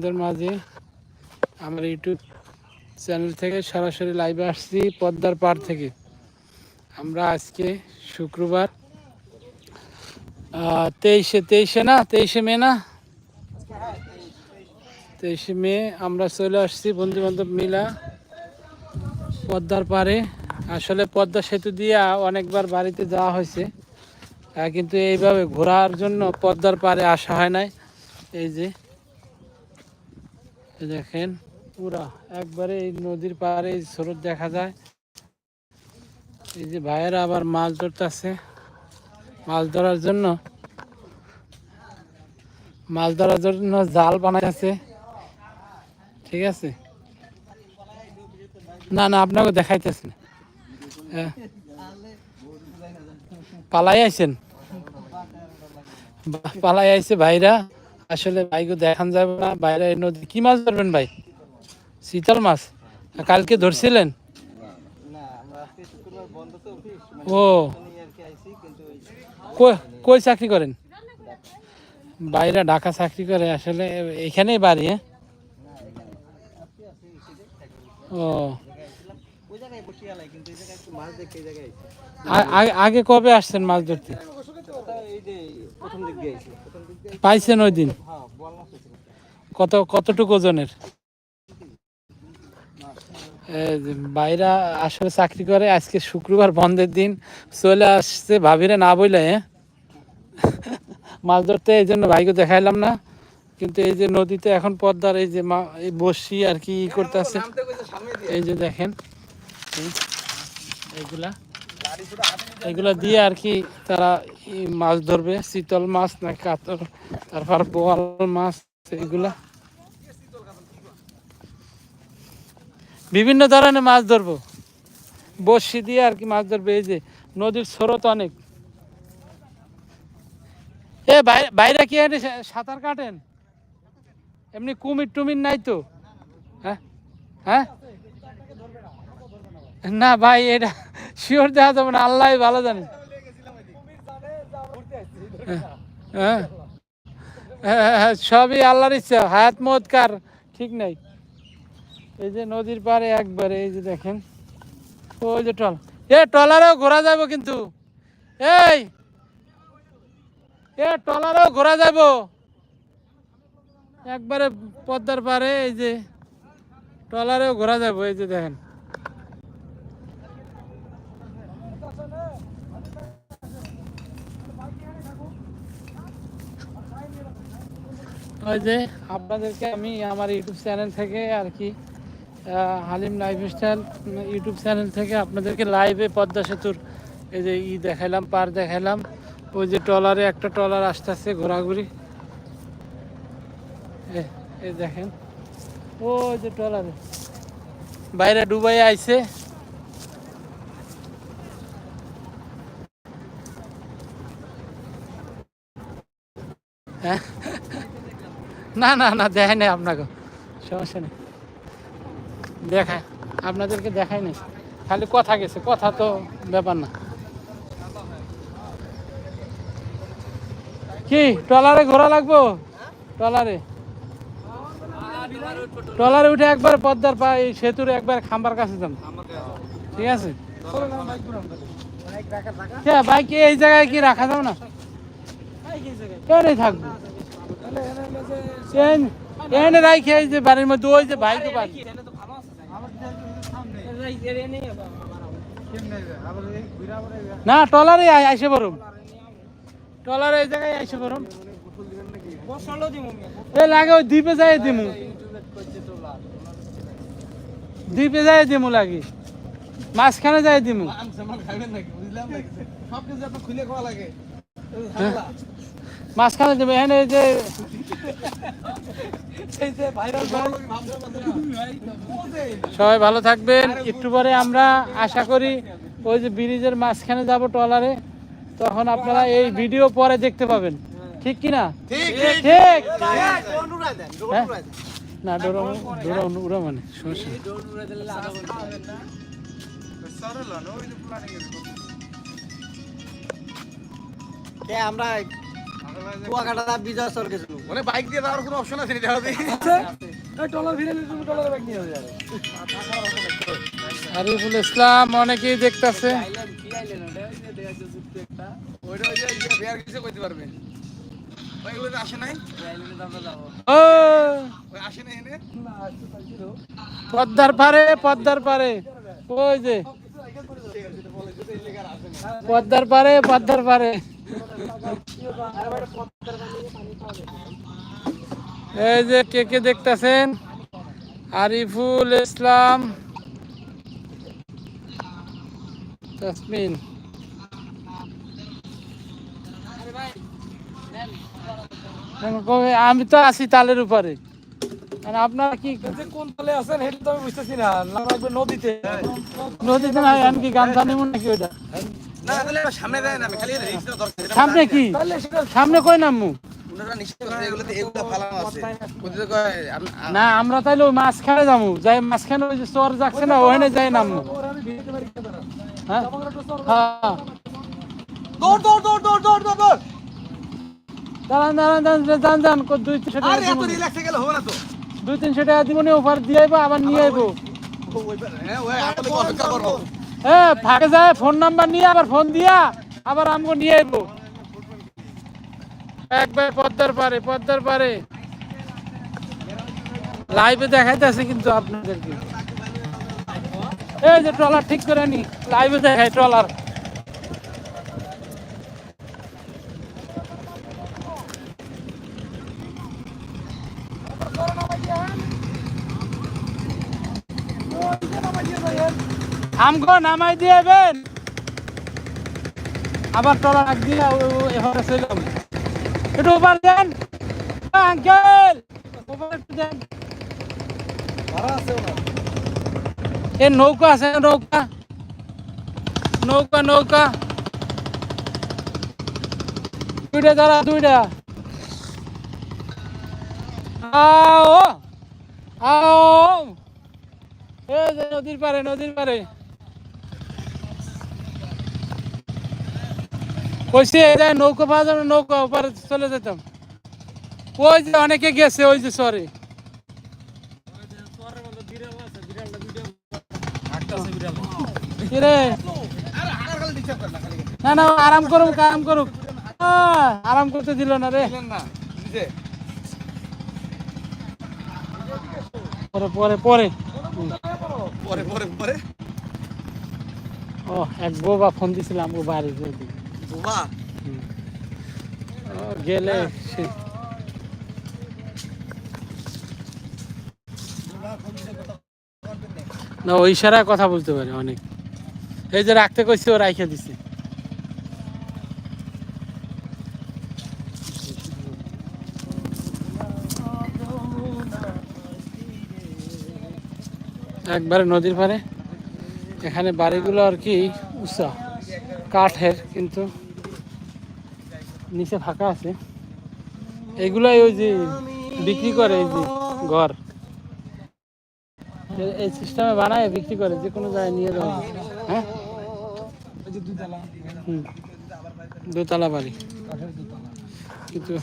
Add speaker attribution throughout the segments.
Speaker 1: আপনাদের মাঝে আমার ইউটিউব চ্যানেল থেকে সরাসরি লাইভে আসছি পদ্মার পাড় থেকে। আমরা আজকে শুক্রবার তেইশে তেইশে না, তেইশে মে না? তেইশে মে আমরা চলে আসছি বন্ধু বান্ধব মিলা পদ্মার পাড়ে। আসলে পদ্মা সেতু দিয়ে অনেকবার বাড়িতে যাওয়া হয়েছে কিন্তু এইভাবে ঘোরার জন্য পদ্মার পাড়ে আসা হয় নাই। এই যে দেখেন, পুরা একবারে এই নদীর এই স্রোত দেখা যায়। এই যে ভাইয়েরা আবার মাছ ধরতেছে। মাছ ধরার জন্য, মাছ ধরার জন্য জাল বানাইছে। ঠিক আছে? না না, আপনাকে দেখাইতেছে না। পালাই আইছেন? পালাই আইছে ভাইরা। আসলে ভাইকে দেখান যাবে না বাইরে নদী। কি মাছ ধরবেন ভাই? শীতল মাছ? কালকে ধরছিলেন? ও।
Speaker 2: মানে ওই
Speaker 1: কই- চাকরি করেন? বাইরে ঢাকা চাকরি করে আসলে এখানেই বাড়ি হ্যাঁ? ও। আগে কবে আসছেন মাছ ধরতে? পাইছেন ওই দিন?
Speaker 2: হ্যাঁ
Speaker 1: কত কতটুকু ওজনের? বাইরা আসলে চাকরি করে আজকে শুক্রবার বন্ধের দিন। চলে আসছে ভাবিরে না বইলে হ্যাঁ মাছ ধরতে এই জন্য ভাইকে দেখাইলাম না। কিন্তু এই যে নদীতে এখন পদ্মার এই যে মা এই বসি আর কি
Speaker 2: সামনে দিয়ে।
Speaker 1: এই যে দেখেন এইগুলা। এগুলা দিয়ে আর কি তারা মাছ ধরবে, শীতল মাছ না কাতল, তারপর বোয়াল মাছ, এগুলা। বিভিন্ন ধরনের মাছ ধরবো। বসি দিয়ে আর কি মাছ ধরবে, এই যে নদীর স্রোত অনেক। এ বাইরে কি সাঁতার কাটেন? এমনি কুমির টুমির নাই তো? হ্যাঁ? হ্যাঁ? না ভাই, এটা শিওর দেওয়া যাবে না আল্লাহ ভালো জানে। হ্যাঁ। হ্যাঁ, হ্যাঁ, সবই আল্লাহর ইচ্ছা হায়াত মত কার? ঠিক নাই। এই যে নদীর পাড়ে একবারে এই যে দেখেন। ওই যে টল এ টলারেও ঘোরা যাব কিন্তু। এই! এ টলারেও ঘোরা যাব একবারে পদ্মার পাড়ে এই যে টলারেও ঘোরা যাব এই যে দেখেন। ওই যে আপনাদেরকে আমি আমার ইউটিউব চ্যানেল থেকে আর কি Halim lifestyle YouTube channel থেকে আপনাদেরকে লাইভে পদ্মা সেতুর এই যে ই দেখাইলাম, পার দেখাইলাম। ওই যে ট্রলারে একটা ট্রলার আসতেছে ঘোরাঘুরি। এ- এই দেখেন। ওই যে ট্রলারে। বাইরে ডুবাই আইছে। হ্যাঁ? না না না, দেখাই নাই আপনাকে। সমস্যা নেই। দেখায় আপনাদেরকে দেখাই নাই। খালি কথা গেছে, কথা তো ব্যাপার না। কি, ট্রলারে ঘোরা লাগবো? ট্রলারে? ট্রলারে উঠে একবার পদ্মার পা এই সেতুর একবার খাম্বার কাছে যান ঠিক আছে? কে, বাইক এই জায়গায় কি রাখা যাবে না? এনে থাকব এন- এনে রাখি এই যে বাড়ির মধ্যে ওই যে ভাইকে বাড়ি। না টলারে আইসে বরুম টলারে এই জায়গায় আইসে বরুম এ লাগে ওই দ্বীপে যাই দিমু। দ্বীপে যাই দিমু লাগি। মাঝখানে যাই দিমু।
Speaker 2: সব কিছু খুলে খাওয়া লাগে।
Speaker 1: মাঝখানে দিমু এখানে এই যে সবাই ভালো থাকবেন। একটু পরে আমরা আশা করি ওই যে ব্রিজের মাঝখানে যাব ট্রলারে। তখন আপনারা এই ভিডিও পরে দেখতে পাবেন। ঠিক কি না?
Speaker 2: ঠিক
Speaker 1: হ্যাঁ? না ডোরা ডোরা উড়া মানে সমস্যা
Speaker 2: আমরা কুয়াকাটা বিজয় সর গেছিল।
Speaker 3: মানে বাইক দিয়ে যাওয়ার কোনো অপশন আছে নি দেখা দিই
Speaker 1: আরিফুল ইসলাম অনেকেই দেখতেছে
Speaker 3: ওইটা ওই যে ইয়ে বিয়ার কিছু কইতে পারবে ওইগুলো আসে নাই
Speaker 1: ও।
Speaker 3: আসে নাই এনে
Speaker 1: পদ্মার পারে পদ্মার পারে। ওই যে? পদ্মার পারে পদ্মার পারে। এই যে কে কে দেখতেছেন? আরিফুল ইসলাম তাসমিন। আমি তো আছি তালের উপরে। আপনারা কি
Speaker 4: কোন তলে আছেন সেটা তো আমি বুঝতেছি না। নদীতে।
Speaker 1: নদীতে না আমি কি গান জানিব নাকি ওইটা?
Speaker 3: তাহলে সামনে না আমি খালি রিক্সটা দরকার এটা
Speaker 1: সামনে কি?
Speaker 4: তাহলে সেটা
Speaker 1: সামনে কই নামু
Speaker 3: ওনারা নিশ্চয় করে এগুলোতে এগুলো ফালানো আছে। ওদের কয় আম-
Speaker 1: না আমরা তাইলে ওই মাঝখানে যাব যাই মাঝখানে ওই যে চর যাচ্ছে না ওখানে যাই নামু হ্যাঁ? হ্যাঁ।
Speaker 4: দৌড় দৌড় দৌড় দৌড় দৌড় দৌড় দৌড়।
Speaker 1: দাঁড়ান দাঁড়ান দাঁড়ান যান যান কো- দুই তিনশো টাকা
Speaker 3: আরে এত
Speaker 1: দিব নি।
Speaker 3: রিল্যাক্সে গেলে হবে না তো।
Speaker 1: দুই তিনশো টাকা দিব নি দিয়ে আইবো আবার নিয়ে আইবো।
Speaker 3: হ্যাঁ
Speaker 1: ফাঁকে যায়, ফোন নাম্বার নিয়ে আবার ফোন দিয়া আবার আমগো নিয়ে আইবো। একবার পদ্মার পারে পদ্মার পারে লাইভে দেখাইতেছে কিন্তু আপনাদেরকে। এই যে ট্রলার ঠিক করে নি লাইভে দেখায় ট্রলার। আমগো নামাই দিয়েবেন। আবার ট্রলার আগ দিয়ে এভাবে একটু ওভার দেন। আঙ্কেল! ওভার একটু দেন। এ নৌকা আছে নৌকা। নৌকা নৌকা। দুইটা দাঁড়া দুইটা। আও আও। এ যে নদীর পারে নদীর পারে কইছি এই যে নৌকা পাওয়া যাবে নৌকা ওপারে চলে যেতাম। ওই যে অনেকে গেছে ওই যে সরে।
Speaker 3: না
Speaker 1: না আরাম করুক আরাম করুক। আরাম করতে দিল না রে। পরে পরে পরে।
Speaker 3: পরে পরে পরে।
Speaker 1: ও এক বউবা ফোন দিছিলাম ও বাড়ি গেলে না, ওই ইশারায় কথা বলতে পারে অনেক। এই যে রাখতে কইছে, ও রাইখে দিছে। একবারে নদীর পারে এখানে বাড়িগুলো আর কি উঁচা। কাঠের কিন্তু নিচে ফাঁকা আছে। এগুলাই ওই যে বিক্রি করে এই যে ঘর। এই সিস্টেমে বানায়, বিক্রি করে, যে কোনো জায়গায় নিয়ে যাওয়া হ্যাঁ?
Speaker 4: দুতলা
Speaker 1: বাড়ি। কিন্তু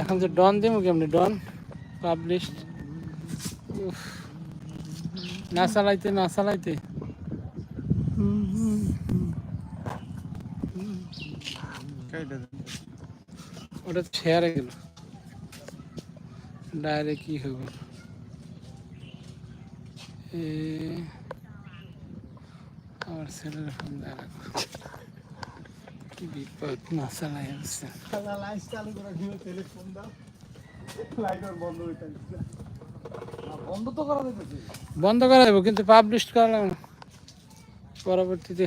Speaker 1: এখন যে ডন দেবো কেমনি? ডন পাবলিশ না চালাইতে না চালাইতে। ওটা শেয়ারে গেল। ডাইরেক্ট কি হবে এ আমার ছেলের ফোন দেওয়া কি বিপদ না চালাই আসছে
Speaker 4: লাইট চালু করে দাও লাইট বন্ধ তো করা
Speaker 1: বন্ধ করা যাবে কিন্তু পাবলিশ করা লাগবে না। পরবর্তীতে।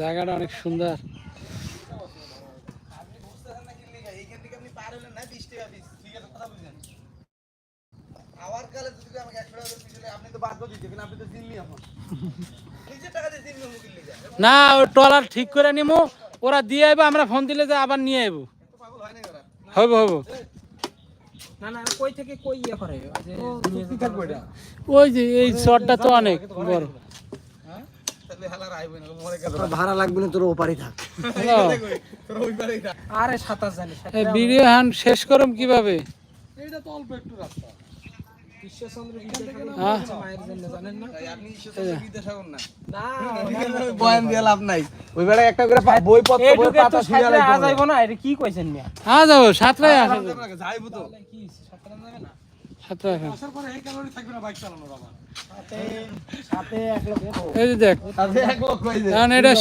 Speaker 1: জায়গাটা অনেক সুন্দর।
Speaker 3: না
Speaker 1: ওই ট্রলার ঠিক করে নিমু ওরা দিয়ে আইবো আমরা ফোন দিলে যে আবার নিয়ে আইবো। হব হব। ওই যে এই শটটা তো অনেক বড়।
Speaker 2: ভাড়া লাগবে না তোর থাক। আরে সাতাশ
Speaker 1: ভিডিও হান শেষ করম কীভাবে?
Speaker 4: এটা তো অল্প একটু রাস্তা।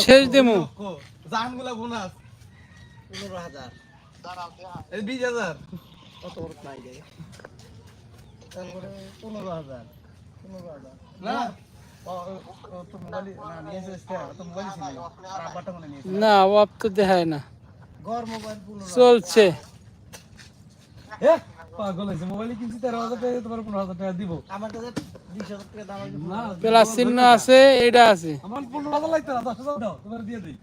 Speaker 1: শেষ দেমু
Speaker 3: জাহানগুলা বোনাস।
Speaker 2: পনেরো হাজার।
Speaker 3: বিশ হাজার।
Speaker 2: কত ওর নাই তারপরে পনেরো হাজার। পনেরো হাজার।
Speaker 3: না?
Speaker 2: না তো মনে
Speaker 1: দেখায় না।
Speaker 2: ঘর মোবাইল পনেরো
Speaker 1: চলছে।
Speaker 2: আছে।
Speaker 4: না
Speaker 1: প্লাস চিহ্ন আছে এটা
Speaker 4: না দশ হাজার দাও তোমার দিয়ে দিই।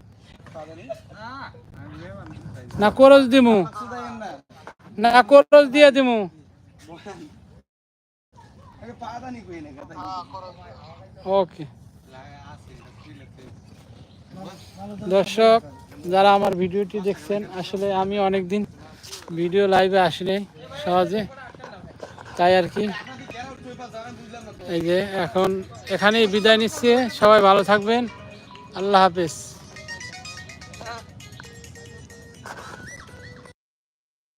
Speaker 1: না করজ দিমু। না করজ দিয়ে দিমু
Speaker 3: আগে পাদানি কই না কথা
Speaker 1: ওকে দর্শক যারা আমার ভিডিওটি দেখছেন আসলে আমি অনেকদিন ভিডিও লাইভে আসলে সহজে। তাই আর কি। এই যে এখন এখানেই বিদায় নিচ্ছে। সবাই ভালো থাকবেন। আল্লাহ হাফেজ।